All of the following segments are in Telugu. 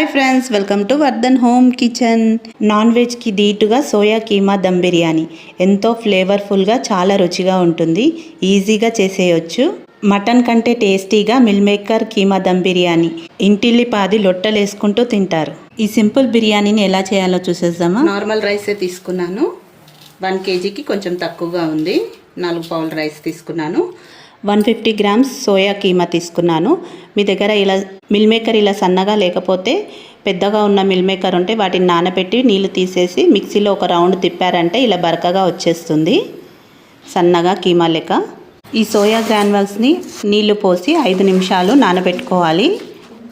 Hi friends welcome to Vardhan home kitchen non వెజ్కి దీటుగా సోయా కీమా దమ్ బిర్యానీ. ఎంతో ఫ్లేవర్ఫుల్గా చాలా రుచిగా ఉంటుంది. ఈజీగా చేసేయొచ్చు. మటన్ కంటే టేస్టీగా మిల్ మేకర్ కీమా దమ్ బిర్యానీ. ఇంటిల్లిపాది లొట్టలేసుకుంటూ తింటారు. ఈ సింపుల్ బిర్యానీని ఎలా చేయాలో చూసేద్దామా? నార్మల్ రైసే తీసుకున్నాను. వన్ కేజీకి కొంచెం తక్కువగా ఉంది. నాలుగు పావుల రైస్ తీసుకున్నాను. One fifty grams soya keema తీసుకున్నాను. మీ దగ్గర ఇలా మిల్ మేకర్ ఇలా సన్నగా లేకపోతే పెద్దగా ఉన్న మిల్ మేకర్ ఉంటే వాటిని నానబెట్టి నీళ్ళు తీసేసి మిక్సీలో ఒక రౌండ్ తిప్పారంటే ఇలా బరకగా వచ్చేస్తుంది. సన్నగా కీమా లెక్క. ఈ సోయా గ్రాన్యువల్స్ని నీళ్ళు పోసి ఐదు నిమిషాలు నానబెట్టుకోవాలి.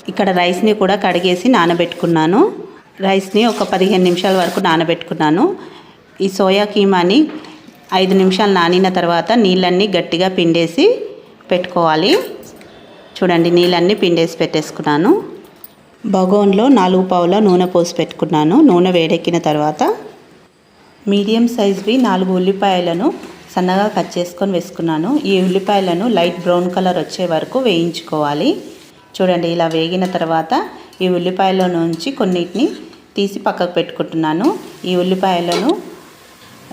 ఇక్కడ రైస్ని కూడా కడిగేసి నానబెట్టుకున్నాను. రైస్ని ఒక పదిహేను నిమిషాల వరకు నానబెట్టుకున్నాను. ఈ సోయా కీమాని ఐదు నిమిషాలు నానిన తర్వాత నీళ్ళన్నీ గట్టిగా పిండేసి పెట్టుకోవాలి. చూడండి నీళ్ళన్నీ పిండేసి పెట్టేసుకున్నాను. బగోన్లో నాలుగు పావుల నూనె పోసి పెట్టుకున్నాను. నూనె వేడెక్కిన తర్వాత మీడియం సైజ్వి నాలుగు ఉల్లిపాయలను సన్నగా కట్ చేసుకొని వేసుకున్నాను. ఈ ఉల్లిపాయలను లైట్ బ్రౌన్ కలర్ వచ్చే వరకు వేయించుకోవాలి. చూడండి ఇలా వేగిన తర్వాత ఈ ఉల్లిపాయల నుంచి కొన్నిటిని తీసి పక్కకు పెట్టుకుంటున్నాను. ఈ ఉల్లిపాయలను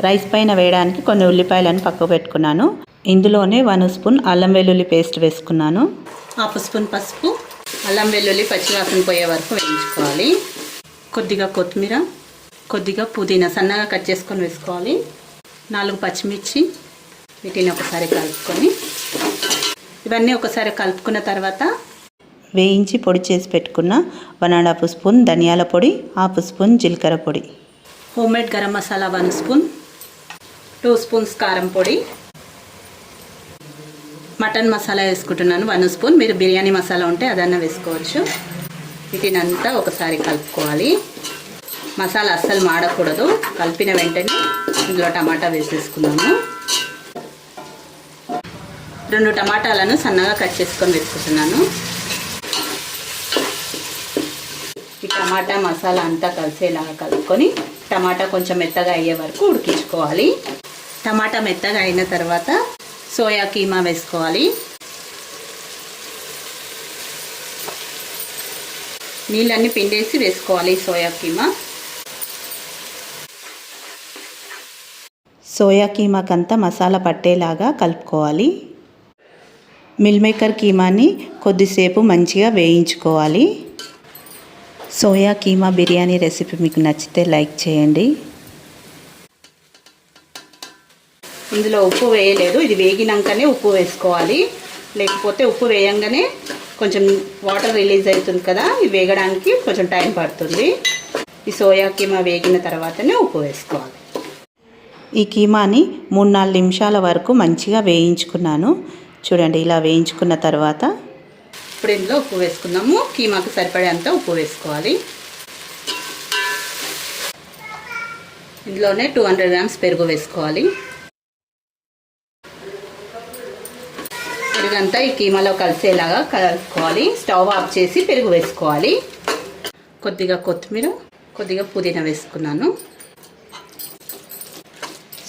రైస్ పైన వేయడానికి కొన్ని ఉల్లిపాయలను పక్కకు పెట్టుకున్నాను. ఇందులోనే వన్ స్పూన్ అల్లం వెల్లుల్లి పేస్ట్ వేసుకున్నాను. హాఫ్ స్పూన్ పసుపు అల్లం వెల్లుల్లి పచ్చివాసన పోయే వరకు వేయించుకోవాలి. కొద్దిగా కొత్తిమీర కొద్దిగా పుదీనా సన్నగా కట్ చేసుకొని వేసుకోవాలి. నాలుగు పచ్చిమిర్చి వీటిని ఒకసారి కలుపుకొని. ఇవన్నీ ఒకసారి కలుపుకున్న తర్వాత వేయించి పొడి చేసి పెట్టుకున్న వన్ అండ్ హాఫ్ స్పూన్ ధనియాల పొడి హాఫ్ స్పూన్ జీలకర్ర పొడి. Homemade garam masala one spoon two spoons కారం పొడి. మటన్ మసాలా వేసుకుంటున్నాను వన్ స్పూన్. మీరు బిర్యానీ మసాలా ఉంటే అదన్నా వేసుకోవచ్చు. వీటినంతా ఒకసారి కలుపుకోవాలి. మసాలా అస్సలు మాడకూడదు. కలిపిన వెంటనే ఇందులో టమాటా వేసేసుకున్నాము. రెండు టమాటాలను సన్నగా కట్ చేసుకొని వేసుకుంటున్నాను. ఈ టమాటా మసాలా అంతా కలిసేలాగా కలుపుకొని టమాటా కొంచెం మెత్తగా అయ్యే వరకు ఉడికించుకోవాలి. టమాటా మెత్తగా అయిన తర్వాత సోయా కీమా వేసుకోవాలి. నీళ్ళన్నీ పిండేసి వేసుకోవాలి సోయా కీమా. సోయా కీమాకంతా మసాలా పట్టేలాగా కలుపుకోవాలి. మిల్ మేకర్ కీమాని కొద్దిసేపు మంచిగా వేయించుకోవాలి. సోయా కీమా బిర్యానీ రెసిపీ మీకు నచ్చితే లైక్ చేయండి. ఇందులో ఉప్పు వేయలేదు. ఇది వేగినాకనే ఉప్పు వేసుకోవాలి. లేకపోతే ఉప్పు వేయంగానే కొంచెం వాటర్ రిలీజ్ అవుతుంది కదా ఇది వేగడానికి కొంచెం టైం పడుతుంది. ఈ సోయా కీమా వేగిన తర్వాతనే ఉప్పు వేసుకోవాలి. ఈ కీమాని మూడు నాలుగు నిమిషాల వరకు మంచిగా వేయించుకున్నాను. చూడండి ఇలా వేయించుకున్న తర్వాత ఇప్పుడు ఇందులో ఉప్పు వేసుకున్నాము కీమాకు సరిపడేంత ఉప్పు వేసుకోవాలి. ఇందులోనే టూ హండ్రెడ్ గ్రామ్స్ పెరుగు వేసుకోవాలి. పెరుగంతా ఈ కీమాలో కలిసేలాగా కలుపుకోవాలి. స్టవ్ ఆఫ్ చేసి పెరుగు వేసుకోవాలి. కొద్దిగా కొత్తిమీర కొద్దిగా పుదీనా వేసుకున్నాను.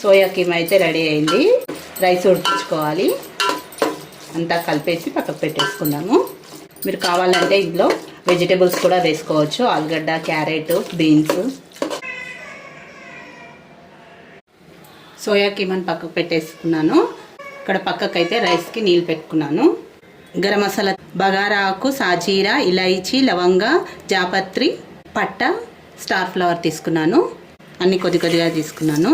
సోయా కీమా అయితే రెడీ అయింది. రైస్ ఉడికించుకోవాలి. అంతా కలిపేసి పక్కకు పెట్టేసుకుందాము. మీరు కావాలంటే ఇందులో వెజిటేబుల్స్ కూడా వేసుకోవచ్చు. ఆలుగడ్డ క్యారెట్ బీన్స్. సోయా కీమాని పక్కకు పెట్టేసుకున్నాను. ఇక్కడ పక్కకు అయితే రైస్కి నీళ్ళు పెట్టుకున్నాను. గరం మసాలా బగారా ఆకు సాజీరా ఇలైచి లవంగ జాపత్రి పట్ట స్టార్ ఫ్లవర్ తీసుకున్నాను. అన్ని కొద్ది కొద్దిగా తీసుకున్నాను.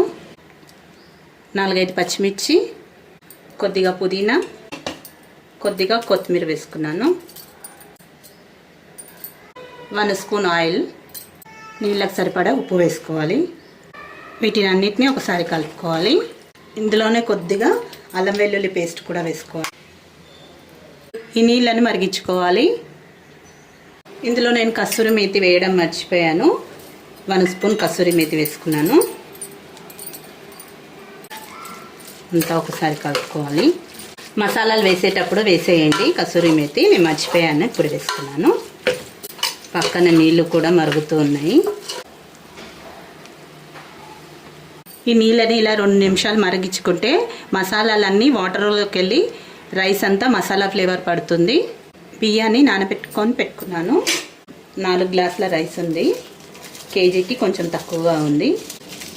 నాలుగైదు పచ్చిమిర్చి కొద్దిగా పుదీనా కొద్దిగా కొత్తిమీర వేసుకున్నాను. వన్ స్పూన్ ఆయిల్ నీళ్ళకి సరిపడా ఉప్పు వేసుకోవాలి. వీటిని అన్నిటినీ ఒకసారి కలుపుకోవాలి. ఇందులోనే కొద్దిగా అల్లం వెల్లుల్లి పేస్ట్ కూడా వేసుకోవాలి. ఈ నీళ్ళని మరిగించుకోవాలి. ఇందులో నేను కస్తూరి మేతి వేయడం మర్చిపోయాను. వన్ స్పూన్ కస్తూరి మేతి వేసుకున్నాను. అంతా ఒకసారి కలుపుకోవాలి. మసాలాలు వేసేటప్పుడు వేసేయండి. కస్తూరి మేతి నేను మర్చిపోయాను ఇప్పుడు వేసుకున్నాను. పక్కన నీళ్ళు కూడా మరుగుతూ ఉన్నాయి. ఈ నీళ్ళని ఇలా రెండు నిమిషాలు మరిగించుకుంటే మసాలాలన్నీ వాటర్లోకి వెళ్ళి రైస్ అంతా మసాలా ఫ్లేవర్ పడుతుంది. బియ్యాన్ని నానబెట్టుకొని పెట్టుకున్నాను. నాలుగు గ్లాసుల రైస్ ఉంది. కేజీకి కొంచెం తక్కువగా ఉంది.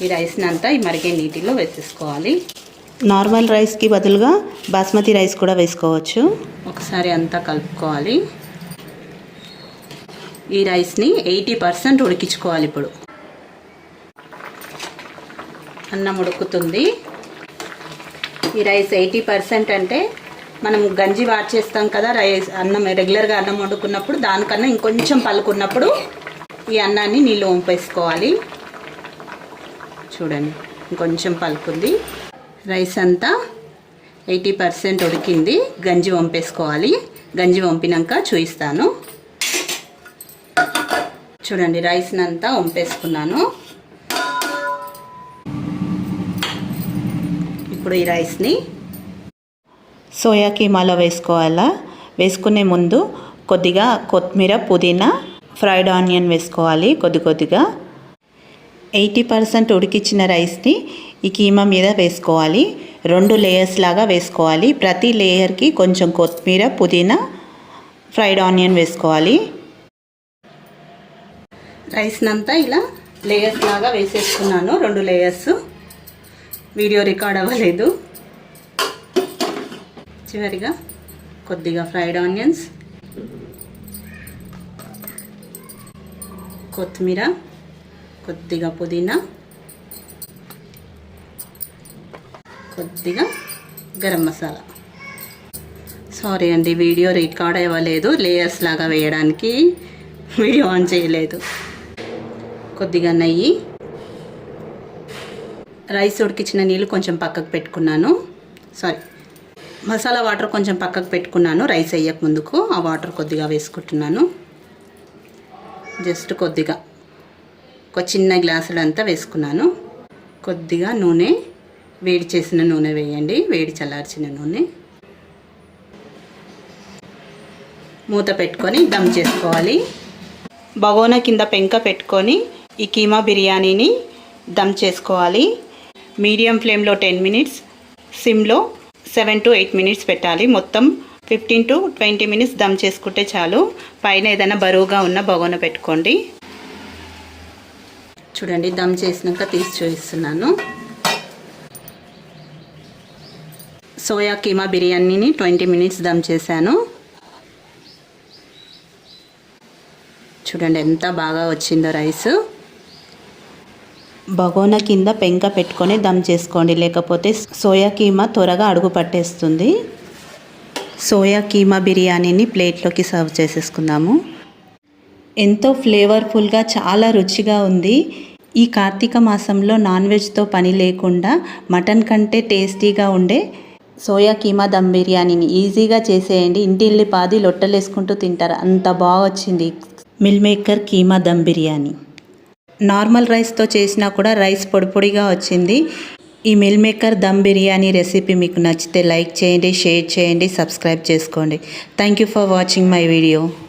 ఈ రైస్ని అంతా ఈ మరిగే నీటిలో వేసేసుకోవాలి. నార్మల్ రైస్కి బదులుగా బాస్మతి రైస్ కూడా వేసుకోవచ్చు. ఒకసారి అంతా కలుపుకోవాలి. ఈ రైస్ని ఎయిటీ పర్సెంట్ ఉడికించుకోవాలి ఇప్పుడు. అన్నం ఉడుకుతుంది. ఈ రైస్ ఎయిటీ పర్సెంట్ అంటే మనం గంజి వార్చేస్తాం కదా రైస్ అన్నం రెగ్యులర్గా అన్నం వండుకున్నప్పుడు దానికన్నా ఇంకొంచెం పలుకున్నప్పుడు ఈ అన్నాన్ని నీళ్ళు వంపేసుకోవాలి. చూడండి ఇంకొంచెం పలుకుంది. రైస్ అంతా ఎయిటీ పర్సెంట్ ఉడికింది. గంజి వంపేసుకోవాలి. గంజి వంపినాక చూపిస్తాను చూడండి రైస్నంతా వంపేసుకున్నాను. ఇప్పుడు ఈ రైస్ని సోయా కీమాలో వేసుకోవాలా? వేసుకునే ముందు కొద్దిగా కొత్తిమీర పుదీనా ఫ్రైడ్ ఆనియన్ వేసుకోవాలి కొద్ది కొద్దిగా. ఎయిటీ పర్సెంట్ ఉడికించిన రైస్ని ఈ కీమా మీద వేసుకోవాలి. రెండు లేయర్స్ లాగా వేసుకోవాలి. ప్రతి లేయర్కి కొంచెం కొత్తిమీర పుదీనా ఫ్రైడ్ ఆనియన్ వేసుకోవాలి. రైస్నంతా ఇలా లేయర్స్ లాగా వేసేసుకున్నాను రెండు లేయర్స్. వీడియో రికార్డ్ అవ్వలేదు. చివరిగా కొద్దిగా ఫ్రైడ్ ఆనియన్స్ కొత్తిమీర కొద్దిగా పుదీనా కొద్దిగా గరం మసాలా. సారీ అండి వీడియో రికార్డ్ అవ్వలేదు. లేయర్స్ లాగా వేయడానికి వీడియో ఆన్ చేయలేదు. కొద్దిగా నెయ్యి రైస్ ఉడికించిన నీళ్ళు కొంచెం పక్కకు పెట్టుకున్నాను. సారీ మసాలా వాటర్ కొంచెం పక్కకు పెట్టుకున్నాను. రైస్ వేయక ముందుకు ఆ వాటర్ కొద్దిగా వేసుకుంటున్నాను. జస్ట్ కొద్దిగా. ఒక చిన్న గ్లాసులు అంతా వేసుకున్నాను. కొద్దిగా నూనె వేడి చేసిన నూనె వేయండి. వేడి చల్లార్చిన నూనె. మూత పెట్టుకొని దమ్ చేసుకోవాలి. బగోనా కింద పెంక పెట్టుకొని ఈ కీమా బిర్యానీని దమ్ చేసుకోవాలి. మీడియం ఫ్లేమ్లో టెన్ మినిట్స్ సిమ్లో సెవెన్ టు ఎయిట్ మినిట్స్ పెట్టాలి. మొత్తం fifteen to twenty minutes dum చేసుకుంటే చాలు. పైన ఏదైనా బరువుగా ఉన్న బగోన పెట్టుకోండి. చూడండి దమ్ చేసినాక తీసి చూపిస్తున్నాను. సోయా కీమా బిర్యానీని ట్వంటీ మినిట్స్ దమ్ చేశాను. చూడండి ఎంత బాగా వచ్చిందో రైస్. బగోన కింద పెంక పెట్టుకొని దమ్ చేసుకోండి. లేకపోతే సోయా కీమా త్వరగా అడుగు పట్టేస్తుంది. సోయా కీమా బిర్యానీని ప్లేట్లోకి సర్వ్ చేసేసుకుందాము. ఎంతో ఫ్లేవర్ఫుల్గా చాలా రుచిగా ఉంది. ఈ కార్తీక మాసంలో నాన్ వెజ్తో పని లేకుండా మటన్ కంటే టేస్టీగా ఉండే సోయా కీమా దమ్ బిర్యానీని ఈజీగా చేసేయండి. ఇంటిల్లి పాది లొట్టలేసుకుంటూ తింటారు. అంత బాగా వచ్చింది meal maker keema dum biryani. Normal రైస్తో చేసినా కూడా రైస్ పొడి పొడిగా వచ్చింది. ఈ meal maker dum biryani recipe మీకు నచ్చితే లైక్ చేయండి షేర్ చేయండి సబ్స్క్రైబ్ చేసుకోండి. Thank you for watching my video